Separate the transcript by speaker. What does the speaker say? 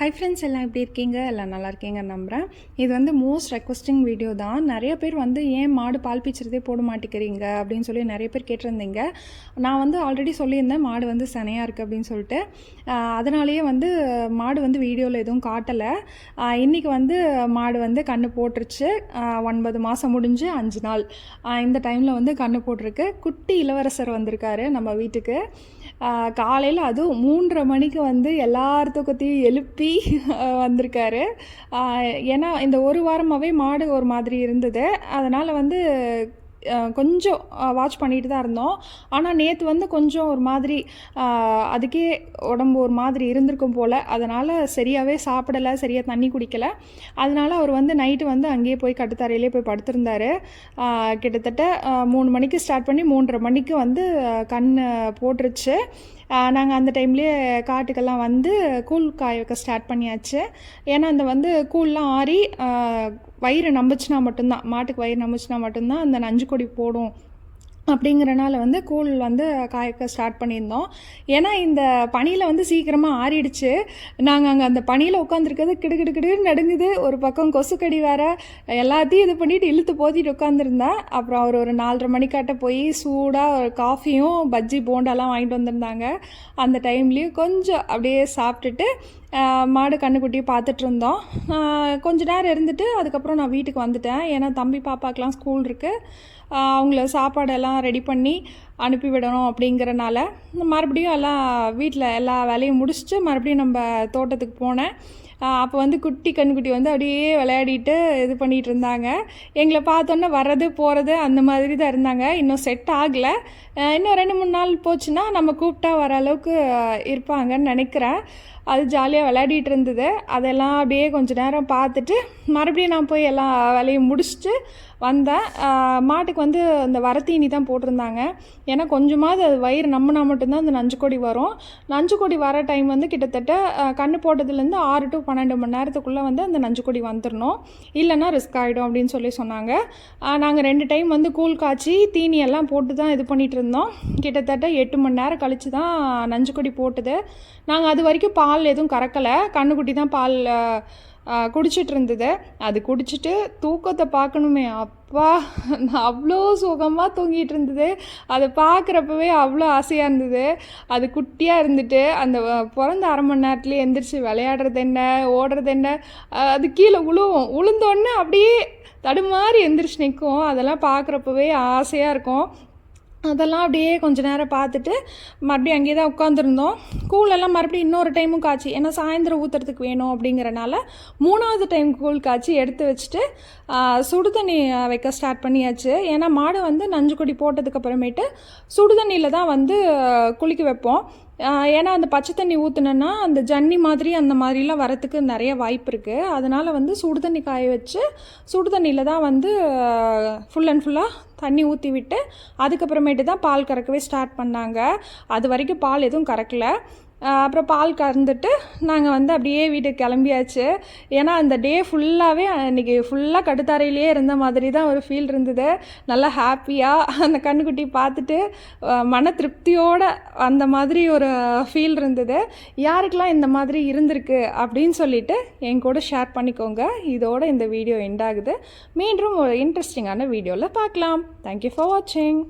Speaker 1: Hi friends எல்லாம் எப்படி இருக்கீங்க? எல்லாம் நல்லா இருக்கீங்க நம்புகிறேன் இது வந்து மோஸ்ட் ரெக்வஸ்டிங் வீடியோ தான். நிறைய பேர் வந்து ஏன் மாடு பால் பீச்சுறதே போட மாட்டேங்கிறீங்க? அப்படின்னு சொல்லி நிறைய பேர் கேட்டிருந்தீங்க. நான் வந்து ஆல்ரெடி சொல்லியிருந்தேன் மாடு வந்து சனையாக இருக்குது அப்படின்னு சொல்லிட்டு. அதனாலேயே வந்து மாடு வந்து வீடியோவில் எதுவும் காட்டலை. இன்றைக்கி வந்து மாடு வந்து கண்ணு போட்டுருச்சு. ஒன்பது மாதம் முடிஞ்சு அஞ்சு நாள். இந்த டைமில் வந்து கண்ணு போட்டிருக்கு. குட்டி இளவரசர் வந்திருக்காரு நம்ம வீட்டுக்கு. காலையில் அதுவும் மூன்றரை மணிக்கு வந்து எல்லாத்துக்கத்தையும் எழுப்பி ஆஹ் வந்திருக்காரு. ஏன்னா இந்த ஒரு வாரமாகவே மாடு ஒரு மாதிரி இருந்தது. அதனால் வந்து கொஞ்சம் வாட்ச் பண்ணிட்டு தான் இருந்தோம். ஆனால் நேற்று வந்து கொஞ்சம் ஒரு மாதிரி அதுக்கே உடம்பு ஒரு மாதிரி இருந்திருக்கும் போல். அதனால் சரியாகவே சாப்பிடலை சரியாக தண்ணி குடிக்கலை. அதனால் அவர் வந்து நைட்டு வந்து அங்கேயே போய் கட்டுத்தரையிலே போய் படுத்திருந்தார். கிட்டத்தட்ட மூணு மணிக்கு ஸ்டார்ட் பண்ணி மூன்றரை மணிக்கு வந்து கண் போட்டுருச்சு. நாங்கள் அந்த டைம்லேயே காட்டுக்கெல்லாம் வந்து கூழ் காய வைக்க ஸ்டார்ட் பண்ணியாச்சு. ஏன்னா அந்த வந்து கூழ்லாம் ஆறி வயிறு நம்பிச்சுனா மட்டும்தான் மாட்டுக்கு வயிறு நம்பிச்சுனா மட்டும்தான் அந்த நஞ்சு கொடி போடும். அப்படிங்கிறனால வந்து கூழ் வந்து காய்க்க ஸ்டார்ட் பண்ணியிருந்தோம். ஏன்னா இந்த பனியில் வந்து சீக்கிரமாக ஆறிடுச்சு. நாங்கள் அங்கே அந்த பனியில் உட்காந்துருக்கிறது கிடுகிடு கிடுன்னு நடுங்குது. ஒரு பக்கம் கொசுக்கடி வேற எல்லாத்தையும் இது பண்ணிட்டு இழுத்து போத்திட்டு உட்காந்துருந்தேன் அப்புறம் அவர் ஒரு நாலரை மணிக்காட்ட போய் சூடாக ஒரு காஃபியும் பஜ்ஜி போண்டாலாம் வாங்கிட்டு வந்திருந்தாங்க. அந்த டைம்லேயும் கொஞ்சம் அப்படியே சாப்பிட்டுட்டு மாடு கண்ணுக்குட்டியை பார்த்துட்டு இருந்தோம். கொஞ்ச நேரம் இருந்துட்டு அதுக்கப்புறம் நான் வீட்டுக்கு வந்துட்டேன். ஏன்னா தம்பி பாப்பாக்கெலாம் ஸ்கூல் இருக்குது அவங்கள சாப்பாடெல்லாம் ரெடி பண்ணி அனுப்பி விடணும் அப்படிங்கிறனால மறுபடியும் எல்லாம் வீட்டில் எல்லா வேலையும் முடிச்சுட்டு மறுபடியும் நம்ம தோட்டத்துக்கு போனேன். அப்போ வந்து குட்டி கண்குட்டி வந்து அப்படியே விளையாடிட்டு இது பண்ணிகிட்டு இருந்தாங்க. எங்களை பார்த்தோன்னே வர்றது போகிறது அந்த மாதிரி தான் இருந்தாங்க. இன்னும் செட் ஆகலை. இன்னும் ரெண்டு மூணு நாள் போச்சுன்னா நம்ம கூப்பிட்டா வர அளவுக்கு இருப்பாங்கன்னு நினைக்கிறேன். அது ஜாலியாக விளையாடிட்டு இருந்தது. அதெல்லாம் அப்படியே கொஞ்சம் நேரம் பார்த்துட்டு மறுபடியும் நான் போய் எல்லா வேலையும் முடிச்சுட்டு வந்தேன். மாட்டுக்கு வந்து இந்த வரத்தீனி தான் போட்டிருந்தாங்க. ஏன்னா கொஞ்சமாவது அது வயிறு நம்பினா மட்டும்தான் அந்த நஞ்சுக்கொடி வரும். நஞ்சுக்கொடி வர டைம் வந்து கிட்டத்தட்ட கண்ணு போட்டதுலேருந்து ஆறு டு பன்னெண்டு மணி நேரத்துக்குள்ளே வந்து அந்த நஞ்சுக்கொடி வந்துடணும் இல்லைன்னா ரிஸ்க் ஆகிடும் அப்படின்னு சொல்லி சொன்னாங்க. நாங்கள் ரெண்டு டைம் வந்து கூழ் காய்ச்சி தீனி எல்லாம் போட்டு தான் இது பண்ணிகிட்டு இருந்தோம். கிட்டத்தட்ட எட்டு மணி நேரம் கழித்து தான் நஞ்சுக்கொடி போட்டுது. நாங்கள் அது வரைக்கும் பால் எதுவும் கறக்கலை. கண்ணுக்குட்டி தான் பால் குடிச்சிட்டு இருந்தது அது குடிச்சிட்டு தூக்கத்தை பார்க்கணுமே. அப்பா அவ்வளோ சுகமாக தூங்கிட்டு இருந்தது அதை பார்க்குறப்பவே அவ்வளோ ஆசையாக இருந்தது. அது குட்டியாக இருந்துட்டு அந்த பிறந்த அரை மணி நேரத்துலேயே எந்திரிச்சு விளையாடுறது என்ன ஓடுறது என்ன அது கீழே உழுவும். உளுந்தோடனே அப்படியே தடுமாறி எந்திரிச்சு நிற்கும். அதெல்லாம் பார்க்குறப்பவே ஆசையாக இருக்கும். அதெல்லாம் அப்படியே கொஞ்ச நேரம் பார்த்துட்டு மறுபடியும் அங்கேயே தான் உட்காந்துருந்தோம் கூழெல்லாம் மறுபடியும் இன்னொரு டைமும் காய்ச்சி. ஏன்னா சாயந்தரம் ஊற்றுறதுக்கு வேணும் அப்படிங்கிறனால மூணாவது டைம் கூழ் காய்ச்சி எடுத்து வச்சுட்டு சுடுதண்ணி வைக்க ஸ்டார்ட் பண்ணியாச்சு. ஏன்னா மாடு வந்து நஞ்சு கொடி போட்டதுக்கு அப்புறமேட்டு தான் வந்து குளிக்க வைப்போம். ஏன்னா அந்த பச்சை தண்ணி ஊற்றுனேன்னா அந்த ஜன்னி மாதிரி அந்த மாதிரிலாம் வரத்துக்கு நிறைய வாய்ப்பு இருக்குது அதனால் வந்து சுடு தண்ணி காய வச்சு சுடு தண்ணியில் தான் வந்து ஃபுல் அண்ட் ஃபுல்லாக தண்ணி ஊற்றி விட்டு அதுக்கப்புறமேட்டு தான் பால் கறக்கவே ஸ்டார்ட் பண்ணாங்க. அது வரைக்கும் பால் எதுவும் கறக்கல. அப்புறம் பால் கறந்துட்டு நாங்கள் வந்து அப்படியே வீட்டுக்கு கிளம்பியாச்சு. ஏன்னா அந்த டே ஃபுல்லாகவே அன்றைக்கி ஃபுல்லாக கடுத்தாரையிலேயே இருந்த மாதிரி தான் ஒரு ஃபீல் இருந்தது. நல்லா ஹாப்பியாக அந்த கண்ணுக்குட்டி பார்த்துட்டு மன திருப்தியோடு அந்த மாதிரி ஒரு ஃபீல் இருந்தது. யாருக்கெல்லாம் இந்த மாதிரி இருந்திருக்கு? அப்படின்னு சொல்லிட்டு என் கூட ஷேர் பண்ணிக்கோங்க. இதோட இந்த வீடியோ எண்ட் ஆகுது. மீண்டும் ஒரு இன்ட்ரெஸ்டிங்கான வீடியோவில் பார்க்கலாம். தேங்க்யூ ஃபார் வாட்சிங்